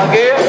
আমাকে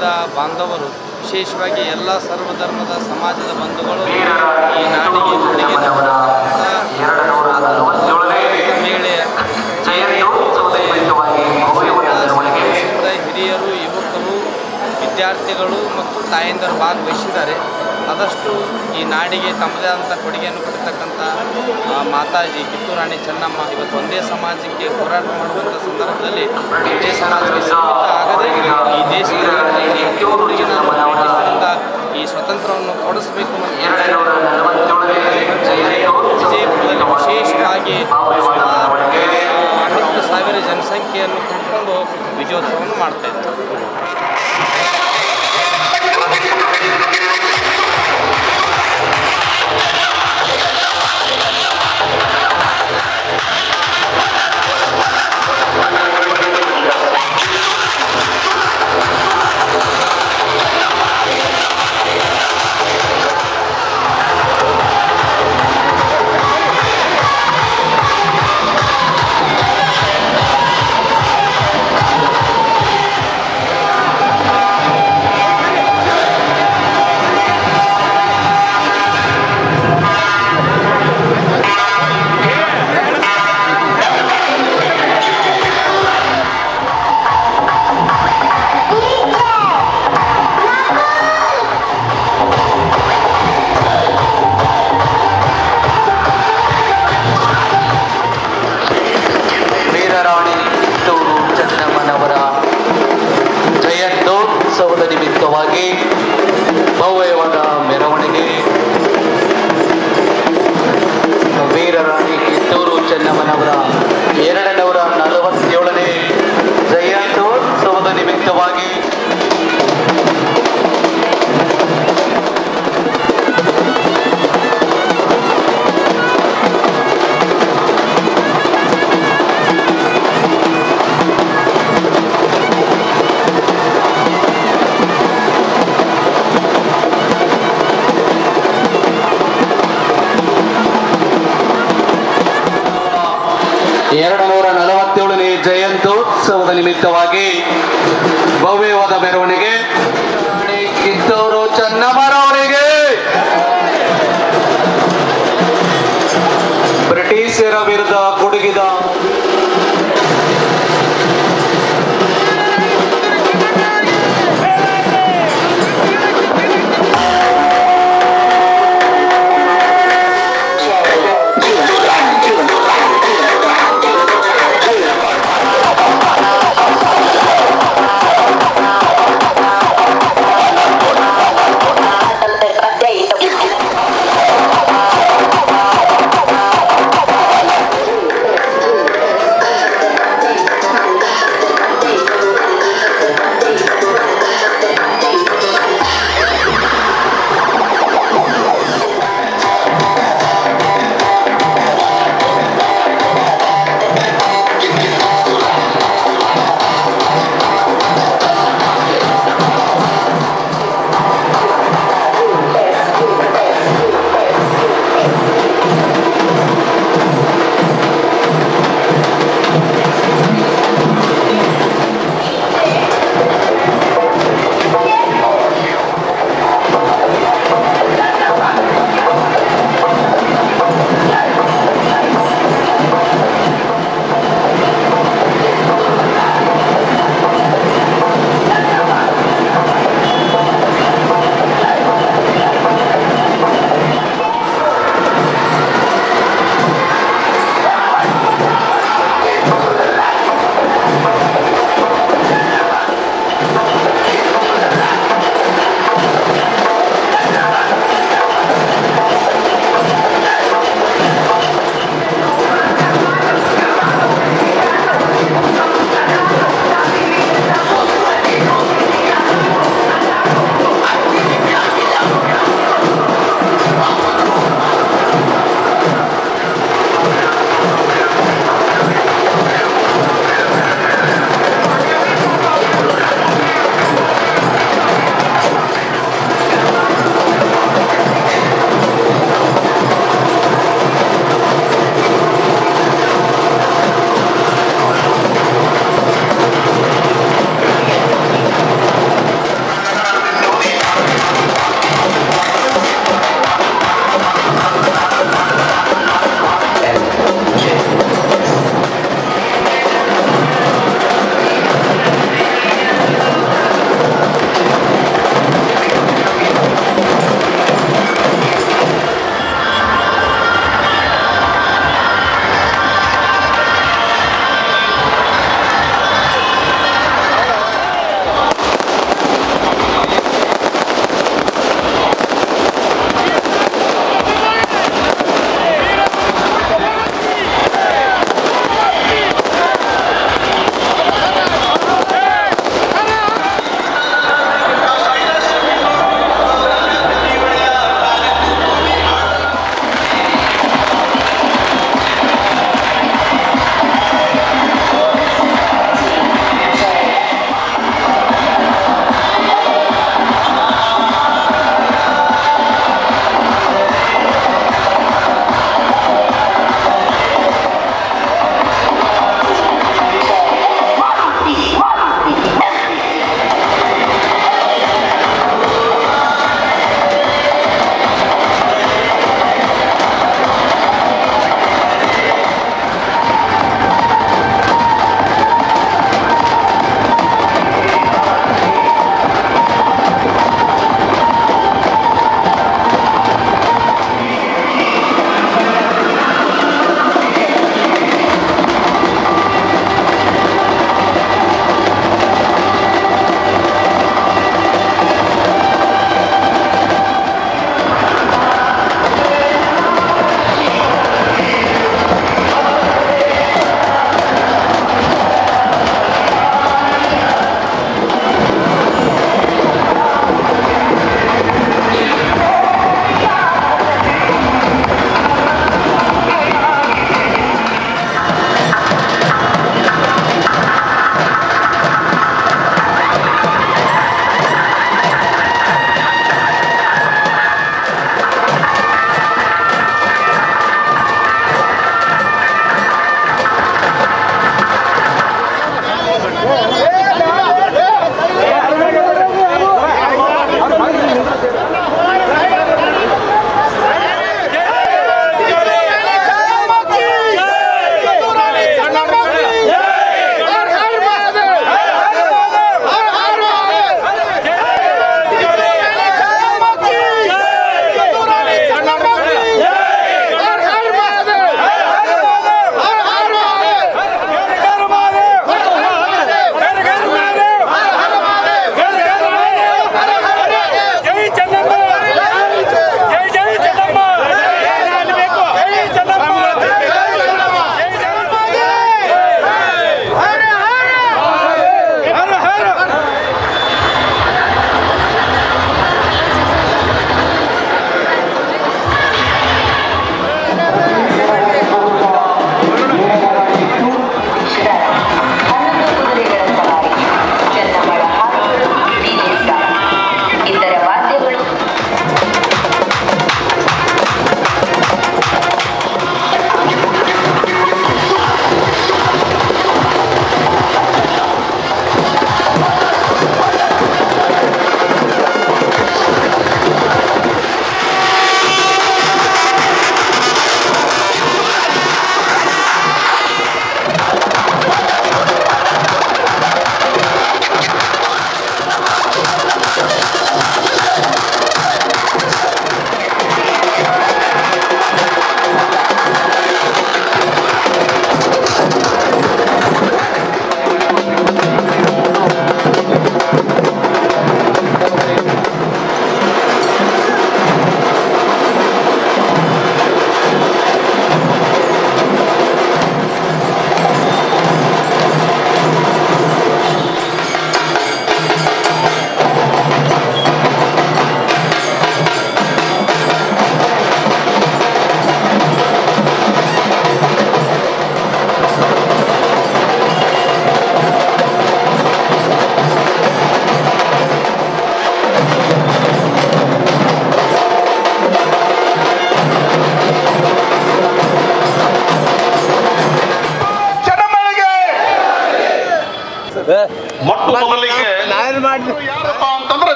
ಸಮಾಜದ ಬಾಂಧವರು ವಿಶೇಷವಾಗಿ ಎಲ್ಲ ಸರ್ವಧರ್ಮದ ಸಮಾಜದ ಬಂಧುಗಳು ಈ ನಾಡಿಗೆ ಜೊತೆಗೆ ಹಿರಿಯರು ಯುವಕರು ವಿದ್ಯಾರ್ಥಿಗಳು ಮತ್ತು ತಾಯಂದರು ಭಾಗವಹಿಸಿದ್ದಾರೆ. ಆದಷ್ಟು ಈ ನಾಡಿಗೆ ತಮ್ಮದೇ ಆದಂಥ ಕೊಡುಗೆಯನ್ನು ಕೊಡ್ತಕ್ಕಂಥ ಮಾತಾಜಿ ಕಿತ್ತೂರು ರಾಣಿ ಚೆನ್ನಮ್ಮ ಇವತ್ತು ಒಂದೇ ಸಮಾಜಕ್ಕೆ ಹೋರಾಟ ಮಾಡುವಂಥ ಸಂದರ್ಭದಲ್ಲಿ ಒಂದೇ ಸಮಾಜಕ್ಕೆ ಸಂಪರ್ಕ ಆಗದೆ ಈ ದೇಶದಲ್ಲಿ ಈ ಸ್ವತಂತ್ರವನ್ನು ಕೊಡಿಸಬೇಕು ವಿಜಯಪುರದಲ್ಲಿ ವಿಶೇಷವಾಗಿ ಸಾವಿರ ಜನಸಂಖ್ಯೆಯನ್ನು ಕಟ್ಕೊಂಡು ವಿಜಯೋತ್ಸವವನ್ನು ಮಾಡ್ತಾ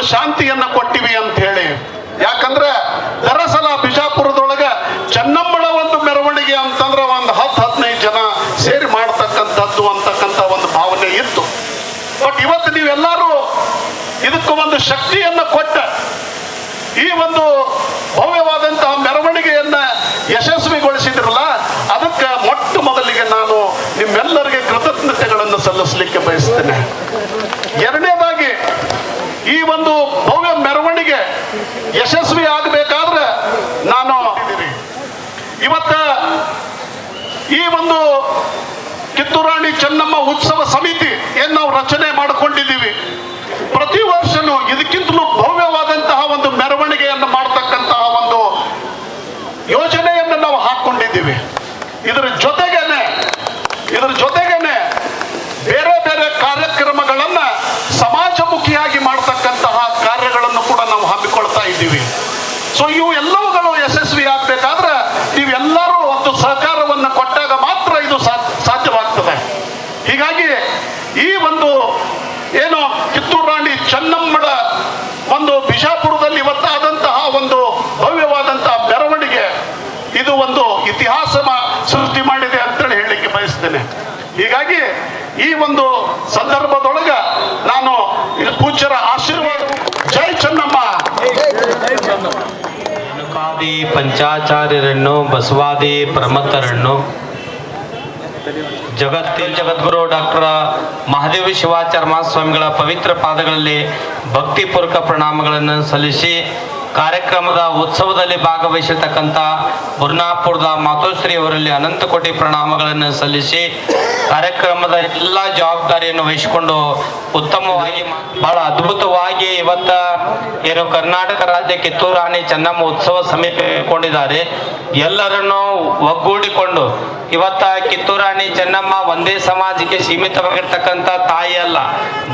ಒಂದು ಶಾಂತಿಯನ್ನ ಕೊಟ್ಟಿವಿ ಅಂತ ಹೇಳಿ. ಯಾಕಂದ್ರೆ ದರಸಲ ಬಿಜಾಪುರದೊಳಗ ಚೆನ್ನಮ್ಮಳ ಒಂದು ಮೆರವಣಿಗೆ ಅಂತಂದ್ರೆ ಒಂದು ಹತ್ತು ಹದಿನೈದು ಜನ ಸೇರಿ ಮಾಡ್ತಕ್ಕಂಥದ್ದು ಅಂತಕ್ಕಂಥ ಒಂದು ಭಾವನೆ ಇತ್ತು. ಬಟ್ ಇವತ್ತು ನೀವೆಲ್ಲರೂ ಇದಕ್ಕೆ ಒಂದು ಶಕ್ತಿಯನ್ನ ಕೊಟ್ಟ. ಈ ಒಂದು ಭವ್ಯವಾದಂತಹ ಮೆರವಣಿಗೆಯನ್ನ ಯಶಸ್ವಿಗೊಳಿಸಿದ್ರಲ್ಲ, ಅದಕ್ಕೆ ಮೊಟ್ಟ ಮೊದಲಿಗೆ ನಾನು ನಿಮ್ಮೆಲ್ಲರಿಗೆ ಕೃತಜ್ಞತೆಗಳನ್ನು ಸಲ್ಲಿಸಲಿಕ್ಕೆ ಬಯಸ್ತೇನೆ. ಈ ಒಂದು ಭವ್ಯ ಮೆರವಣಿಗೆ ಯಶಸ್ವಿ ಆಗಬೇಕಾದ್ರೆ ನಾನು ಇವತ್ತ ಈ ಒಂದು ಕಿತ್ತೂರಾಣಿ ಚೆನ್ನಮ್ಮ ಉತ್ಸವ ಸಮಿತಿ ಏನ್ ನಾವು ರಚನೆ ಮಾಡಿಕೊಂಡಿದ್ದೀವಿ. ಪ್ರತಿ ವರ್ಷನೂ ಇದಕ್ಕಿಂತಲೂ ಭವ್ಯವಾದಂತಹ ಒಂದು ಮೆರವಣಿಗೆಯನ್ನು ಮಾಡತಕ್ಕಂತಹ ಒಂದು ಯೋಜನೆಯನ್ನು ನಾವು ಹಾಕೊಂಡಿದ್ದೀವಿ. ಇದರ ಜೊತೆಗೇನೆ ಇದರ ಜೊತೆಗೇನೆ ಬೇರೆ ಬೇರೆ ಕಾರ್ಯಕ್ರಮಗಳನ್ನ ಸಮಾಜಮುಖಿಯಾಗಿ ಮಾಡತಕ್ಕಂತಹ ಕಾರ್ಯಗಳನ್ನು ಕೂಡ ನಾವು ಹಮ್ಮಿಕೊಳ್ತಾ ಇದ್ದೀವಿ. ಸೊ ಇವು ಎಲ್ಲವುಗಳು ಯಶಸ್ವಿ ಆಗ್ಬೇಕಾದ್ರೆ ನೀವೆಲ್ಲರೂ ಒಂದು ಸಹಕಾರವನ್ನು ಕೊಟ್ಟಾಗ ಮಾತ್ರ ಇದು ಸಾಧ್ಯವಾಗ್ತದೆ. ಹೀಗಾಗಿ ಈ ಒಂದು ಏನು ಕಿತ್ತೂರು ರಾಣಿ ಚೆನ್ನಮ್ಮಳ ಒಂದು ಬಿಜಾಪುರದಲ್ಲಿ ಇವತ್ತಾದಂತಹ ಒಂದು ಭವ್ಯವಾದಂತಹ ಮೆರವಣಿಗೆ ಇದು ಒಂದು ಇತಿಹಾಸ ಸೃಷ್ಟಿ ಮಾಡಿದೆ ಅಂತೇಳಿ ಹೇಳಲಿಕ್ಕೆ ಬಯಸ್ತೇನೆ. ಹೀಗಾಗಿ ಈ ಒಂದು ಸಂದರ್ಭದೊಳಗ ನಾನು ಪೂಜ್ಯರ ಆಶೀರ್ವಾದ ಜೈ ಚೆನ್ನಮ್ಮ. ರೇಣುಕಾದಿ ಪಂಚಾಚಾರ್ಯರನ್ನು, ಬಸವಾದಿ ಪ್ರಮತ್ತರನ್ನು ಜಗತ್ತಿ ಜಗದ್ಗುರು ಡಾಕ್ಟರ್ ಮಹಾದೇವಿ ಶಿವಾಚಾರ್ಯ ಮಹಾಸ್ವಾಮಿಗಳ ಪವಿತ್ರ ಪಾದಗಳಲ್ಲಿ ಭಕ್ತಿಪೂರ್ವಕ ಪ್ರಣಾಮಗಳನ್ನು ಸಲ್ಲಿಸಿ ಕಾರ್ಯಕ್ರಮದ ಉತ್ಸವದಲ್ಲಿ ಭಾಗವಹಿಸಿರ್ತಕ್ಕಂಥ ಬುರ್ನಾಪುರದ ಮಾತೋಶ್ರೀ ಅವರಲ್ಲಿ ಅನಂತ ಕೋಟಿ ಪ್ರಣಾಮಗಳನ್ನು ಸಲ್ಲಿಸಿ ಕಾರ್ಯಕ್ರಮದ ಎಲ್ಲ ಜವಾಬ್ದಾರಿಯನ್ನು ವಹಿಸಿಕೊಂಡು ಉತ್ತಮವಾಗಿ ಬಹಳ ಅದ್ಭುತವಾಗಿ ಇವತ್ತ ಏನು ಕರ್ನಾಟಕ ರಾಜ್ಯ ಕಿತ್ತೂರು ರಾಣಿ ಚೆನ್ನಮ್ಮ ಉತ್ಸವ ಸಮಿತಿ ಕೊಂಡಿದ್ದಾರೆ ಎಲ್ಲರನ್ನು ಒಗ್ಗೂಡಿಕೊಂಡು ಇವತ್ತ ಕಿತ್ತೂರು ರಾಣಿ ಚೆನ್ನಮ್ಮ ಒಂದೇ ಸಮಾಜಕ್ಕೆ ಸೀಮಿತವಾಗಿರ್ತಕ್ಕಂಥ ತಾಯಿ ಅಲ್ಲ.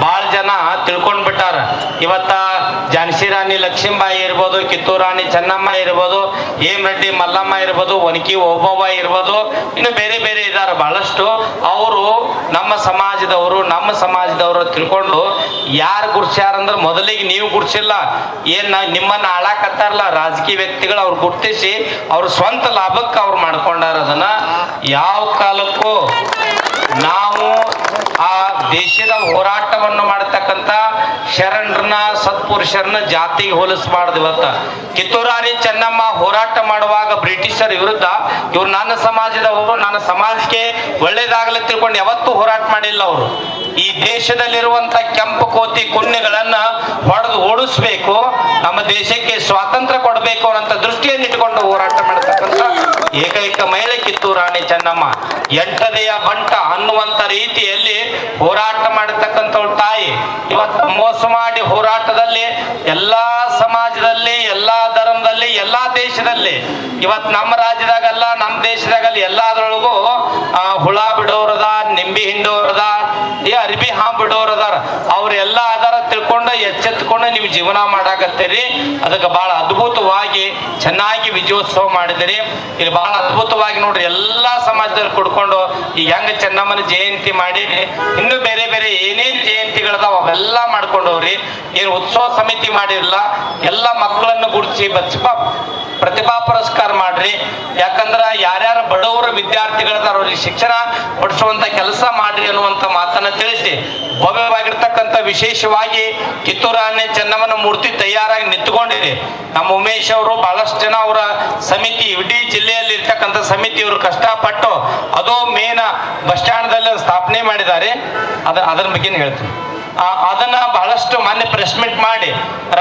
ಭಾಳ ಜನ ತಿಳ್ಕೊಂಡ್ಬಿಟ್ಟಾರ. ಇವತ್ತ ಝಾನ್ಸಿ ರಾಣಿ ಲಕ್ಷ್ಮೀಬಾಯಿ ಇರ್ಬೋದು ಕಿತ್ತೂರು ರಾಣಿ ಚೆನ್ನಮ್ಮ ಇರ್ಬೋದು ಹೇಮ್ ರೆಡ್ಡಿ ಮಲ್ಲಮ್ಮ ಇರ್ಬೋದು, ಒನಕಿ ಓಬವ್ವ ಇರ್ಬೋದು, ಇನ್ನು ಬೇರೆ ಬೇರೆ ಇದ್ದಾರೆ. ಬಹಳಷ್ಟು ಅವರು ನಮ್ಮ ಸಮಾಜದವರು ನಮ್ಮ ಸಮಾಜದವರು ತಿಳ್ಕೊಂಡು ಯಾರು ಗುರ್ಸ್ಯಾರಂದ್ರೆ ಮೊದಲಿಗೆ ನೀವು ಗುರ್ಸಿಲ್ಲ. ಏನ್ ನಿಮ್ಮನ್ನ ಆಳಾಕತ್ತಾರಲ್ಲ? ರಾಜಕೀಯ ವ್ಯಕ್ತಿಗಳು ಅವ್ರು ಗುರ್ತಿಸಿ ಅವ್ರ ಸ್ವಂತ ಲಾಭಕ್ಕೆ ಅವ್ರು ಮಾಡ್ಕೊಂಡಾರ ಅದನ್ನ ಯಾವ ಕಾಲಕ್ಕೂ ನಾವು ಆ ದೇಶದ ಹೋರಾಟವನ್ನು ಮಾಡತಕ್ಕಂತ ಶರಣರನ್ನ ಸತ್ಪುರುಷರನ್ನ ಜಾತಿಗೆ ಹೋಲಿಸಬಾರ್ದು ಇವತ್ತ ಕಿತ್ತೂರಾಣಿ ಚೆನ್ನಮ್ಮ ಹೋರಾಟ ಮಾಡುವಾಗ ಬ್ರಿಟಿಷರ ವಿರುದ್ಧ ಇವ್ರು ನನ್ನ ಸಮಾಜದವರು ನನ್ನ ಸಮಾಜಕ್ಕೆ ಒಳ್ಳೇದಾಗಲಿ ತಿಳ್ಕೊಂಡು ಯಾವತ್ತೂ ಹೋರಾಟ ಮಾಡಿಲ್ಲ ಅವರು. ಈ ದೇಶದಲ್ಲಿರುವಂತ ಕೆಂಪು ಕೋತಿ ಕುನ್ನೆಗಳನ್ನ ಹೊಡೆದು ಓಡಿಸ್ಬೇಕು, ನಮ್ಮ ದೇಶಕ್ಕೆ ಸ್ವಾತಂತ್ರ್ಯ ಕೊಡಬೇಕು ಅನ್ನೋ ದೃಷ್ಟಿಯನ್ನು ಇಟ್ಕೊಂಡು ಹೋರಾಟ ಮಾಡತಕ್ಕಂಥ ಏಕೈಕ ಮಹಿಳೆ ಕಿತ್ತೂರಾಣಿ ಚೆನ್ನಮ್ಮ. ಎಂಟದೆಯ ಬಂಟ ಅನ್ನುವಂತ ರೀತಿಯಲ್ಲಿ ಹೋರಾಟ ಮಾಡತಕ್ಕಂಥವ್ಳು ತಾಯಿ, ಇವತ್ತು ಮೋಸ ಮಾಡಿ ಹೋರಾಟದಲ್ಲಿ, ಎಲ್ಲಾ ಸಮಾಜದಲ್ಲಿ, ಎಲ್ಲಾ ಧರ್ಮದಲ್ಲಿ, ಎಲ್ಲಾ ದೇಶದಲ್ಲಿ, ಇವತ್ತು ನಮ್ಮ ರಾಜ್ಯದಾಗಲ್ಲ, ನಮ್ಮ ದೇಶದಾಗಲ್ಲ, ಎಲ್ಲಾದ್ರೊಳಗೂ ಹುಳ ಬಿಡೋರದ ನಿಂಬಿ ಹಿಂಡೋರದ ಅರ್ಬಿ ಹಾಂ ಬಿಡೋರದಾರ, ಅವ್ರೆಲ್ಲ ಅದಾರ ತಿಳ್ಕೊಂಡು ಎಚ್ಚೆತ್ಕೊಂಡ ನೀವು ಜೀವನ ಮಾಡಾಕತ್ತೀರಿ. ಅದಕ್ಕೆ ಬಹಳ ಅದ್ಭುತವಾಗಿ ಚೆನ್ನಾಗಿ ವಿಜಯೋತ್ಸವ ಮಾಡಿದಿರಿ. ಇಲ್ಲಿ ಬಹಳ ಅದ್ಭುತವಾಗಿ ನೋಡ್ರಿ, ಎಲ್ಲಾ ಸಮಾಜದಲ್ಲಿ ಕುಡ್ಕೊಂಡು ಈ ಹೆಂಗ ಚೆನ್ನಮ್ಮನ ಜಯಂತಿ ಮಾಡಿ, ಇನ್ನು ಬೇರೆ ಬೇರೆ ಏನೇನ್ ಜಯಂತಿಗಳದಾವ ಅವೆಲ್ಲ ಮಾಡ್ಕೊಂಡವ್ರಿ. ಏನು ಉತ್ಸವ ಸಮಿತಿ ಮಾಡಿರಲ್ಲ ಎಲ್ಲ ಮಕ್ಕಳನ್ನು ಗುರುತಿಸಿ ಬಚ್ಚಪ ಪ್ರತಿಭಾ ಪುರಸ್ಕಾರ ಮಾಡ್ರಿ. ಯಾಕಂದ್ರ ಯಾರ್ಯಾರು ಬಡವರ ವಿದ್ಯಾರ್ಥಿಗಳದಾರ ಅವ್ರಿಗೆ ಶಿಕ್ಷಣ ಕೊಡಿಸುವಂತ ಕೆಲಸ ಮಾಡ್ರಿ ಅನ್ನುವಂತ ಮಾತನ್ನ ತಿಳಿಸಿ. ಭವ್ಯವಾಗಿರ್ತಕ್ಕಂಥ ವಿಶೇಷವಾಗಿ ಕಿತ್ತೂರು ರಾಣಿ ಚೆನ್ನಮ್ಮನ ಮೂರ್ತಿ ತಯಾರಾಗಿ ನಿಂತ್ಕೊಂಡಿರಿ ನಮ್ಮ ಉಮೇಶ್ ಅವರು ಬಹಳಷ್ಟು ಜನ ಅವರ ಸಮಿತಿ, ಇಡೀ ಜಿಲ್ಲೆಯಲ್ಲಿ ಇರ್ತಕ್ಕಂಥ ಸಮಿತಿ ಅವರು ಕಷ್ಟಪಟ್ಟು ಅದೋ ಮೇನ್ ಬಸ್ ಸ್ಟ್ಯಾಂಡ್ದಲ್ಲಿ ಸ್ಥಾಪನೆ ಮಾಡಿದ್ದಾರೆ. ಅದ, ಅದ್ರ ಬಗ್ಗೆ ಹೇಳ್ತೀನಿ. ಅದನ್ನ ಬಹಳಷ್ಟು ಮಾನ್ಯ ಪ್ರೆಸ್ ಮೀಟ್ ಮಾಡಿ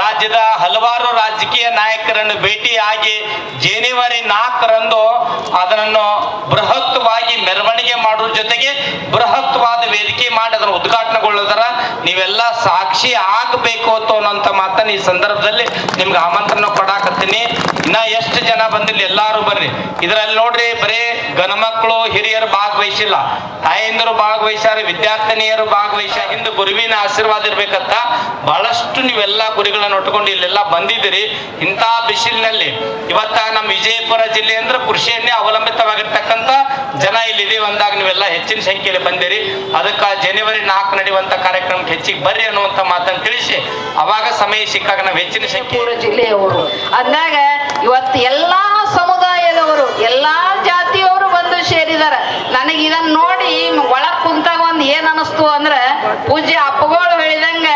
ರಾಜ್ಯದ ಹಲವಾರು ರಾಜಕೀಯ ನಾಯಕರನ್ನು ಭೇಟಿಯಾಗಿ ಜನವರಿ ನಾಲ್ಕರಂದು ಅದನ್ನು ಬೃಹತ್ವಾಗಿ ಮೆರವಣಿಗೆ ಮಾಡುವ ಜೊತೆಗೆ ಬೃಹತ್ವಾದ ವೇದಿಕೆ ಮಾಡಿ ಅದನ್ನು ಉದ್ಘಾಟನೆಗೊಳ್ಳೋದರ ನೀವೆಲ್ಲ ಸಾಕ್ಷಿ ಆಗಬೇಕು ಅಂತ ಅನ್ನೋಂಥ ಮಾತನ್ನ ಈ ಸಂದರ್ಭದಲ್ಲಿ ನಿಮ್ಗೆ ಆಮಂತ್ರಣ ಕೊಡಾಕತ್ತೀನಿ. ಇನ್ನ ಎಷ್ಟು ಜನ ಬಂದಿಲ್ಲ, ಎಲ್ಲಾರು ಬರ್ರಿ. ಇದ್ರಲ್ಲಿ ನೋಡ್ರಿ, ಬರೀ ಗಣಮಕ್ಕಳು ಹಿರಿಯರು ಭಾಗವಹಿಸಿಲ್ಲ. ತಾಯಿಂದರು ಭಾಗವಹಿಸ್ಯಾರ, ವಿದ್ಯಾರ್ಥಿನಿಯರು ಭಾಗವಹಿಸ್ಯಾರ, ಹಿಂದೆ ಗುರುವಿನ ಆಶೀರ್ವಾದ ಇರ್ಬೇಕಂತ ಬಹಳಷ್ಟು ನೀವೆಲ್ಲ ಗುರಿಗಳನ್ನ ಉಟ್ಕೊಂಡು ಇಲ್ಲೆಲ್ಲ ಬಂದಿದ್ದೀರಿ. ಇಂಥ ಬಿಸಿಲಿನಲ್ಲಿ ಇವತ್ತ ನಮ್ಮ ವಿಜಯಪುರ ಜಿಲ್ಲೆ ಅಂದ್ರೆ ಕೃಷಿಯನ್ನೇ ಅವಲಂಬಿತವಾಗಿರ್ತಕ್ಕಂಥ ಜನ ಇಲ್ಲಿದೆ. ಒಂದಾಗ ನೀವೆಲ್ಲ ಹೆಚ್ಚಿನ ಸಂಖ್ಯೆಯಲ್ಲಿ ಬಂದಿರಿ. ಅದಕ್ಕೆ ಜನವರಿ ನಾಲ್ಕು ನಡೆಯುವಂತ ಕಾರ್ಯಕ್ರಮಕ್ಕೆ ಹೆಚ್ಚಿಗೆ ಬರ್ರಿ ಅನ್ನುವಂತ ಮಾತನ್ನು ತಿಳಿಸಿ. ಅವಾಗ ಸಮಯ ಸಿಕ್ಕಾಗ ನಾವು ಹೆಚ್ಚಿನ ಸಂಖ್ಯೆ ಜಿಲ್ಲೆಯವರು ಅಂದಾಗ ಇವತ್ತು ಎಲ್ಲಾ ಸಮುದಾಯದವರು, ಎಲ್ಲಾ ಜಾತಿಯವರು ಬಂದು ಸೇರಿದ್ದಾರೆ. ನನಗೆ ಇದನ್ನ ನೋಡಿ ಒಳಗ್ ಕುಂತಾಗ ಒಂದ್ ಏನ್ ಅನಿಸ್ತು ಅಂದ್ರೆ ಪೂಜ್ಯ ಅಪ್ಪಗಳು ಹೇಳಿದಂಗ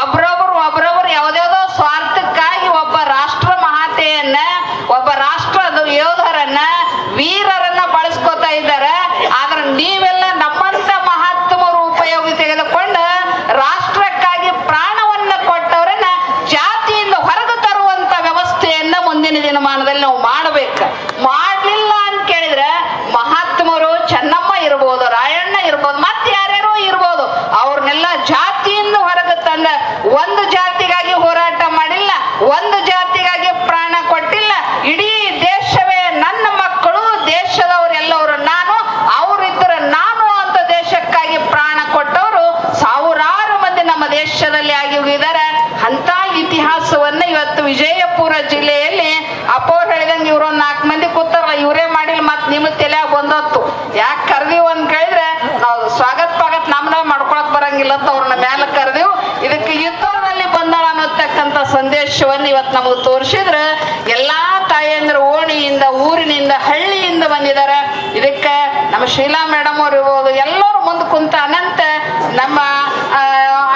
ಒಬ್ರೊಬ್ರು ಒಬ್ರೊಬ್ರು ಯಾವ್ದ್ಯಾವ್ದೋ ಸ್ವಾರ್ಥಕ್ಕಾಗಿ ಒಬ್ಬ ರಾಷ್ಟ್ರ ಮಹಾತೆಯನ್ನ, ಒಬ್ಬ ರಾಷ್ಟ್ರದ ಯೋಧರನ್ನ, ವೀರರನ್ನ ಬಳಸ್ಕೊತಾ ಇದ್ದಾರೆ. ಆದ್ರೆ ನೀವೆಲ್ಲ ಸಂದೇಶವನ್ನು ಇವತ್ತು ನಮಗೆ ತೋರಿಸಿದ್ರ, ಎಲ್ಲಾ ತಾಯಂದ್ರ ಓಣಿಯಿಂದ, ಊರಿನಿಂದ, ಹಳ್ಳಿಯಿಂದ ಬಂದಿದ್ದಾರೆ ಇದಕ್ಕೆ ನಮ್ಮ ಶೀಲಾ ಮೇಡಮ್ ಅವ್ರು ಇರ್ಬೋದು, ಎಲ್ಲರೂ ಮುಂದೆ ಕುಂತ ಅನಂತ, ನಮ್ಮ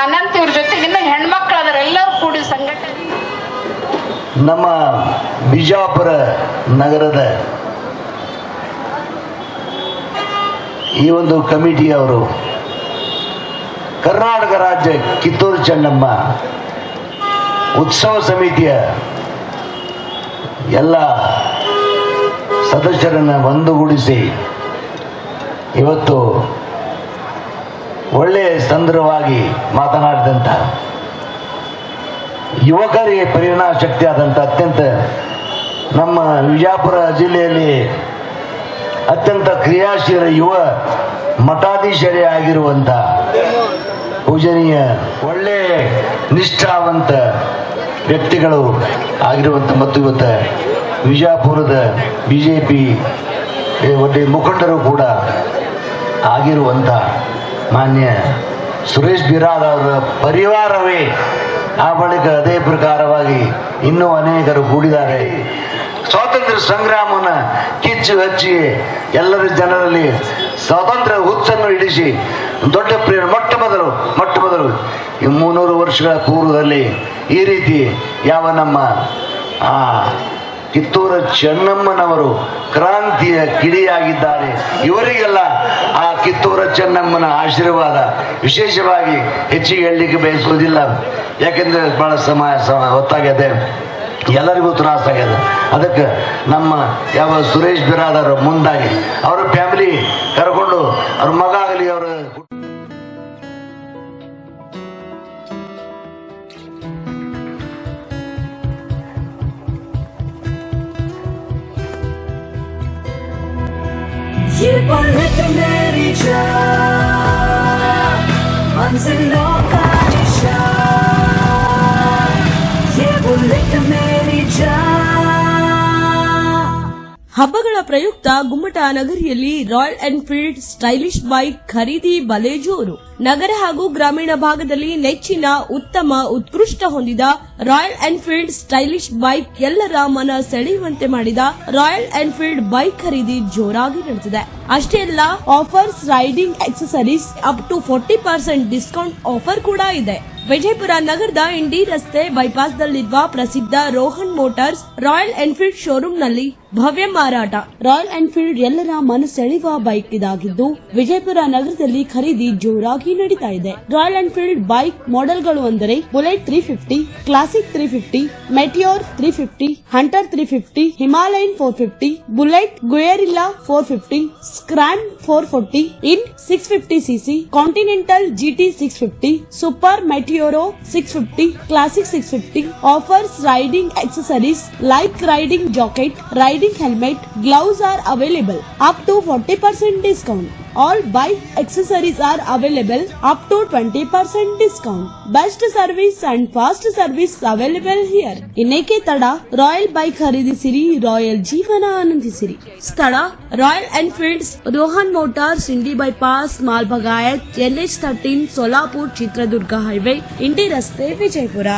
ಅನಂತ ಇವ್ರ ಜೊತೆ ಇನ್ನು ಹೆಣ್ಮಕ್ಳು ಅದರ, ಎಲ್ಲರೂ ಕೂಡಿ ಸಂಘಟನೆ. ನಮ್ಮ ಬಿಜಾಪುರ ನಗರದ ಈ ಒಂದು ಕಮಿಟಿಯವರು ಕರ್ನಾಟಕ ರಾಜ್ಯ ಕಿತ್ತೂರು ಚೆನ್ನಮ್ಮ ಉತ್ಸವ ಸಮಿತಿಯ ಎಲ್ಲ ಸದಸ್ಯರನ್ನು ಒಂದುಗೂಡಿಸಿ ಇವತ್ತು ಒಳ್ಳೆಯ ಸಂದರ್ಭವಾಗಿ ಮಾತನಾಡಿದಂಥ ಯುವಕರಿಗೆ ಪ್ರೇರಣಾ ಶಕ್ತಿ ಆದಂಥ ಅತ್ಯಂತ ನಮ್ಮ ವಿಜಯಪುರ ಜಿಲ್ಲೆಯಲ್ಲಿ ಅತ್ಯಂತ ಕ್ರಿಯಾಶೀಲ ಯುವ ಮಠಾಧೀಶರೇ ಆಗಿರುವಂಥ ಪೂಜನೀಯ, ಒಳ್ಳೆ ನಿಷ್ಠಾವಂತ ವ್ಯಕ್ತಿಗಳು ಆಗಿರುವಂಥ ಮತ್ತು ಇವತ್ತು ವಿಜಾಪುರದ ಬಿ ಜೆ ಪಿ ಒಳ್ಳೆ ಮುಖಂಡರು ಕೂಡ ಆಗಿರುವಂಥ ಮಾನ್ಯ ಸುರೇಶ್ ಬಿರಾದ ಪರಿವಾರವೇ ಆ ಬಳಿಕ ಅದೇ ಪ್ರಕಾರವಾಗಿ ಇನ್ನೂ ಅನೇಕರು ಕೂಡಿದ್ದಾರೆ. ಸ್ವಾತಂತ್ರ್ಯ ಸಂಗ್ರಾಮನ ಕಿಚ್ಚು ಹಚ್ಚಿ ಎಲ್ಲರ ಜನರಲ್ಲಿ ಸ್ವಾತಂತ್ರ್ಯ ಹುಚ್ಚನ್ನು ಹಿಡಿಸಿ ದೊಡ್ಡ ಪ್ರೇರಣೆ ಮೊಟ್ಟ ಮೊದಲು ಮೊಟ್ಟ ಮೊದಲು ಈ ಮುನ್ನೂರು ವರ್ಷಗಳ ಪೂರ್ವದಲ್ಲಿ ಈ ರೀತಿ ಯಾವ ನಮ್ಮ, ಆ, ಕಿತ್ತೂರ ಚೆನ್ನಮ್ಮನವರು ಕ್ರಾಂತಿಯ ಕಿಡಿಯಾಗಿದ್ದಾರೆ. ಇವರಿಗೆಲ್ಲ ಆ ಕಿತ್ತೂರ ಚೆನ್ನಮ್ಮನ ಆಶೀರ್ವಾದ ವಿಶೇಷವಾಗಿ ಹೆಚ್ಚಿಗೆ ಹೇಳಲಿಕ್ಕೆ ಬಯಸುವುದಿಲ್ಲ. ಯಾಕೆಂದರೆ ಭಾಳ ಸಮಯ ಸಮ ಹೊತ್ತಾಗಿದೆ. ಎಲ್ಲರಿಗೂ ಆಗ್ಯದ ಅದಕ್ಕೆ ನಮ್ಮ ಯಾವ ಸುರೇಶ್ ಬಿರಾದರ್ ಮುಂದಾಗಿ ಅವ್ರ ಫ್ಯಾಮಿಲಿ ಕರ್ಕೊಂಡು ಅವ್ರ ಮಗ ಆಗಲಿ ಅವರು Keep on. ಪ್ರಯುಕ್ತ ಗುಮ್ಮಟ ನಗರಿಯಲ್ಲಿ ರಾಯಲ್ ಎನ್ಫೀಲ್ಡ್ ಸ್ಟೈಲಿಶ್ ಬೈಕ್ ಖರೀದಿ ಬಲೆ ಜೋರು. ನಗರ ಹಾಗೂ ಗ್ರಾಮೀಣ ಭಾಗದಲ್ಲಿ ನೆಚ್ಚಿನ ಉತ್ತಮ ಉತ್ಕೃಷ್ಟ ಹೊಂದಿದ ರಾಯಲ್ ಎನ್ಫೀಲ್ಡ್ ಸ್ಟೈಲಿಶ್ ಬೈಕ್ ಎಲ್ಲರ ಮನ ಸೆಳೆಯುವಂತೆ ಮಾಡಿದ ರಾಯಲ್ ಎನ್ಫೀಲ್ಡ್ ಬೈಕ್ ಖರೀದಿ ಜೋರಾಗಿ ನಡೆದಿದೆ. ಅಷ್ಟೇ ಅಲ್ಲ offers riding accessories up to forty percent discount offer ಕೂಡ ಇದೆ. ವಿಜಯಪುರ ನಗರದ ಇಂಡಿ ರಸ್ತೆ ಬೈಪಾಸ್ ದಲ್ಲಿರುವ ಪ್ರಸಿದ್ಧ ರೋಹನ್ ಮೋಟಾರ್ಸ್ ರಾಯಲ್ ಎನ್ಫೀಲ್ಡ್ ಶೋರೂಮ್ನಲ್ಲಿ ಭವ್ಯ ಮಾರಾಟ. ರಾಯಲ್ ಎನ್ಫೀಲ್ಡ್ ಎಲ್ಲರ ಮನಸೆಳೆಯುವ ಬೈಕ್ ಇದಾಗಿದ್ದು, ವಿಜಯಪುರ ನಗರದಲ್ಲಿ ಖರೀದಿ ಜೋರಾಗಿ ಉತ್ಸಾಹವಾಗಿ ನಡೀತಾ ಇದೆ ರಾಯಲ್ ಎನ್ಫೀಲ್ಡ್ ಬೈಕ್ ಮಾಡೆಲ್ಗಳು ಅಂದರೆ bullet three fifty classic three fifty meteor three fifty hunter three fifty Himalayan four fifty bullet guerrilla four fifty scram four forty in six fifty CC continental GT six fifty super meteor six fifty classic six fifty offers riding accessories like riding jacket riding helmet gloves are available up to 40% discount. All bike accessories are available up to 20% discount. Best service and fast service available here. ಇನ್ನೇಕೆ ತಡ royal bike ಖರೀದಿಸಿರಿ royal ಜೀವನ ಆನಂದಿಸಿರಿ ಸ್ಥಳ royal Enfield's Rohan motors Indi bypass Mal Bagayat NH thirteen Solapur Chitradurga highway Indi ರಸ್ತೆ ವಿಜಯಪುರ